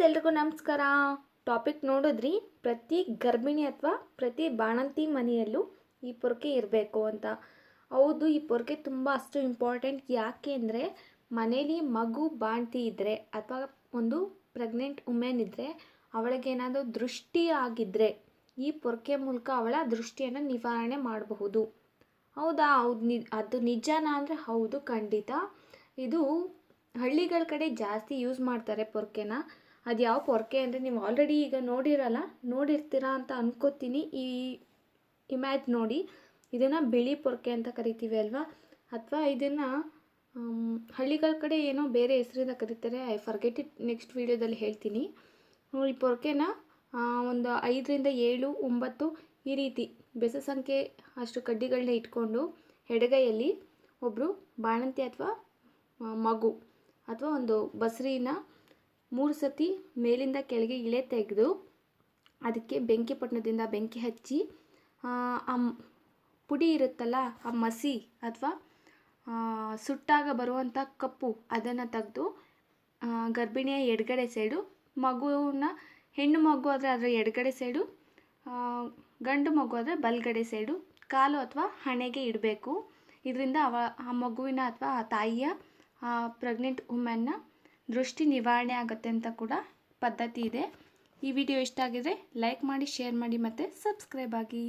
ಎಲ್ರಿಗೂ ನಮಸ್ಕಾರ. ಟಾಪಿಕ್ ನೋಡಿದ್ರಿ, ಪ್ರತಿ ಗರ್ಭಿಣಿ ಅಥವಾ ಪ್ರತಿ ಬಾಣಂತಿ ಮನೆಯಲ್ಲೂ ಈ ಪೊರಕೆ ಇರಬೇಕು ಅಂತ. ಹೌದು, ಈ ಪೊರಕೆ ತುಂಬ ಅಷ್ಟು ಇಂಪಾರ್ಟೆಂಟ್ ಯಾಕೆ ಅಂದರೆ, ಮನೇಲಿ ಮಗು, ಬಾಣ್ತಿ ಇದ್ದರೆ ಅಥವಾ ಒಂದು ಪ್ರೆಗ್ನೆಂಟ್ ವುಮೆನ್ ಇದ್ದರೆ ಅವಳಿಗೇನಾದರೂ ದೃಷ್ಟಿ ಆಗಿದ್ದರೆ ಈ ಪೊರಕೆ ಮೂಲಕ ಅವಳ ದೃಷ್ಟಿಯನ್ನು ನಿವಾರಣೆ ಮಾಡಬಹುದು. ಹೌದಾ? ಹೌದು, ನಿ, ಅದು ನಿಜನಾ ಅಂದರೆ ಹೌದು, ಖಂಡಿತ. ಇದು ಹಳ್ಳಿಗಳ ಕಡೆ ಜಾಸ್ತಿ ಯೂಸ್ ಮಾಡ್ತಾರೆ ಪೊರ್ಕೆನ. ಅದು ಯಾವ ಪೊರ್ಕೆ ಅಂದರೆ ನೀವು ಆಲ್ರೆಡಿ ಈಗ ನೋಡಿರಲ್ಲ, ನೋಡಿರ್ತೀರಾ ಅಂತ ಅನ್ಕೋತೀನಿ. ಈ ಇಮ್ಯಾಜ್ ನೋಡಿ. ಇದನ್ನು ಬಿಳಿ ಪೊರ್ಕೆ ಅಂತ ಕರಿತೀವಿ ಅಲ್ವಾ? ಅಥವಾ ಇದನ್ನು ಹಳ್ಳಿಗಳ ಕಡೆ ಏನೋ ಬೇರೆ ಹೆಸರಿಂದ ಕರೀತಾರೆ. ಐ ಫರ್ಗೆಟ್ ಇಟ್ ನೆಕ್ಸ್ಟ್ ವೀಡಿಯೋದಲ್ಲಿ ಹೇಳ್ತೀನಿ. ಈ ಪೊರ್ಕೆನ ಒಂದು ಐದರಿಂದ ಏಳು, ಒಂಬತ್ತು ಈ ರೀತಿ ಬೆಸ ಸಂಖ್ಯೆ ಅಷ್ಟು ಕಡ್ಡಿಗಳನ್ನ ಇಟ್ಕೊಂಡು ಎಡಗೈಯಲ್ಲಿ ಒಬ್ಬರು ಬಾಣಂತಿ ಅಥವಾ ಮಗು ಅಥವಾ ಒಂದು ಬಸ್ರಿನ ಮೂರು ಸತಿ ಮೇಲಿಂದ ಕೆಳಗೆ ಇಳೆ ತೆಗೆದು ಅದಕ್ಕೆ ಬೆಂಕಿ ಪಟ್ಟಣದಿಂದ ಬೆಂಕಿ ಹಚ್ಚಿ, ಆ ಪುಡಿ ಇರುತ್ತಲ್ಲ, ಆ ಮಸಿ ಅಥವಾ ಸುಟ್ಟಾಗ ಬರುವಂಥ ಕಪ್ಪು ಅದನ್ನು ತೆಗೆದು ಗರ್ಭಿಣಿಯ ಎಡಗಡೆ ಸೈಡು ಮಗುವನ್ನ ಹೆಣ್ಣು ಮಗು ಆದರೆ ಅದರ ಎಡಗಡೆ ಸೈಡು ಗಂಡು ಮಗು ಆದರೆ ಬಲಗಡೆ ಸೈಡು, ಕಾಲು ಅಥವಾ ಹಣೆಗೆ ಇಡಬೇಕು. ಇದರಿಂದ ಆ ಮಗುವಿನ ಅಥವಾ ಆ ತಾಯಿಯ ಪ್ರೆಗ್ನೆಂಟ್ ವುಮೆನ್ನ ದೃಷ್ಟಿ ನಿವಾರಣೆ ಆಗುತ್ತೆ ಅಂತ ಕೂಡ ಪದ್ಧತಿ ಇದೆ. ಈ ವಿಡಿಯೋ ಇಷ್ಟ ಆಗಿದ್ರೆ ಲೈಕ್ ಮಾಡಿ ಶೇರ್ ಮಾಡಿ ಮತ್ತು ಸಬ್ಸ್ಕ್ರೈಬ್ ಆಗಿ.